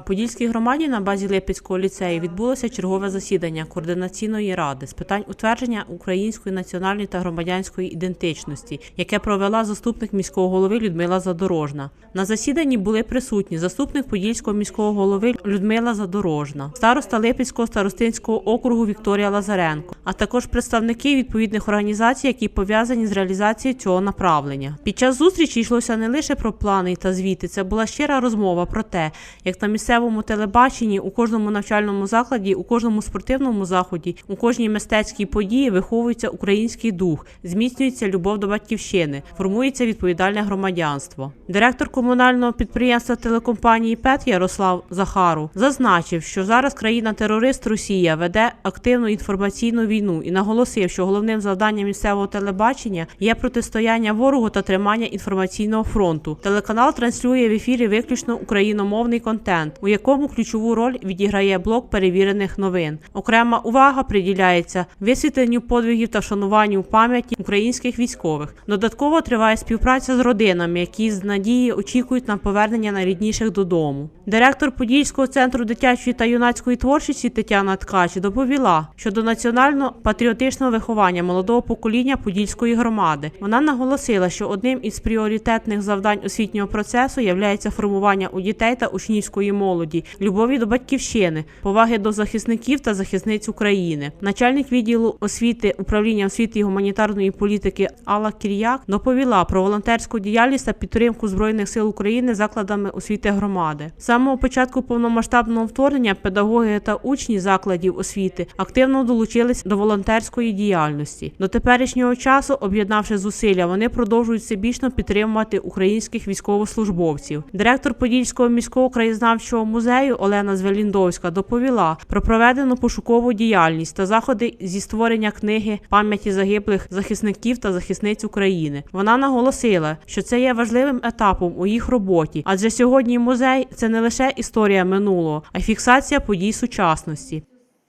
У Подільській громаді на базі Липецького ліцею відбулося чергове засідання координаційної ради з питань утвердження української національної та громадянської ідентичності, яке провела заступник міського голови Людмила Задорожна. На засіданні були присутні заступник Подільського міського голови Людмила Задорожна, староста Липецького старостинського округу Вікторія Лазаренко, а також представники відповідних організацій, які пов'язані з реалізацією цього направлення. Під час зустрічі йшлося не лише про плани та звіти, це була щира розмова про те, як на місцевому телебаченні, у кожному навчальному закладі, у кожному спортивному заході, у кожній мистецькій події виховується український дух, зміцнюється любов до батьківщини, формується відповідальне громадянство. Директор комунального підприємства телекомпанії ПЕТ Ярослав Захару зазначив, що зараз країна-терорист Росія веде активну інформаційну війну і наголосив, що головним завданням місцевого телебачення є протистояння ворогу та тримання інформаційного фронту. Телеканал транслює в ефірі виключно україномовний контент, у якому ключову роль відіграє блок перевірених новин. Окрема увага приділяється висвітленню подвигів та вшануванню пам'яті українських військових. Додатково триває співпраця з родинами, які з надії очікують на повернення найрідніших додому. Директор Подільського центру дитячої та юнацької творчості Тетяна Ткач доповіла щодо національно-патріотичного виховання молодого покоління Подільської громади. Вона наголосила, що одним із пріоритетних завдань освітнього процесу є формування у дітей та учнівської молоді, любові до батьківщини, поваги до захисників та захисниць України. Начальник відділу освіти управління освіти і гуманітарної політики Алла Кір'як доповіла про волонтерську діяльність та підтримку збройних сил України закладами освіти громади. З самого початку повномасштабного вторгнення педагоги та учні закладів освіти активно долучились до волонтерської діяльності. До теперішнього часу, об'єднавши зусилля, вони продовжують всебічно підтримувати українських військовослужбовців. Директор Подільського міського краєзнавчого музею Олена Звеліндовська доповіла про проведену пошукову діяльність та заходи зі створення книги пам'яті загиблих захисників та захисниць України. Вона наголосила, що це є важливим етапом у їх роботі, адже сьогодні музей це не лише історія минулого, а й фіксація подій сучасності.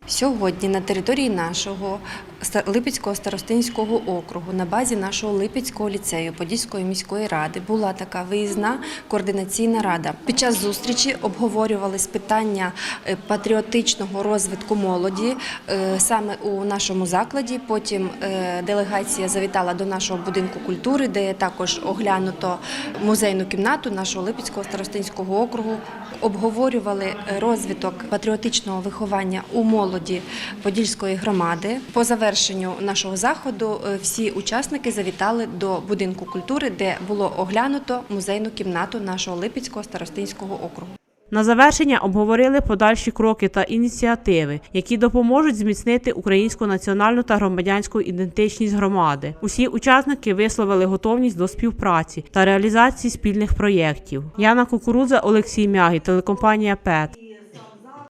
Сьогодні на території нашого Липецького старостинського округу на базі нашого Липецького ліцею Подільської міської ради була така виїзна координаційна рада. Під час зустрічі обговорювались питання е, патріотичного розвитку молоді е, саме у нашому закладі. Потім е, делегація завітала до нашого будинку культури, де також оглянуто музейну кімнату нашого Липецького старостинського округу. Обговорювали розвиток патріотичного виховання у молоді Подільської громади. По завершенню нашого заходу е, всі учасники завітали до будинку культури, де було оглянуто музейну кімнату нашого Липецького старостинського округу. На завершення обговорили подальші кроки та ініціативи, які допоможуть зміцнити українську національну та громадянську ідентичність громади. Усі учасники висловили готовність до співпраці та реалізації спільних проєктів. Яна Кукурудза, Олексій Мягі, телекомпанія ПЕТ.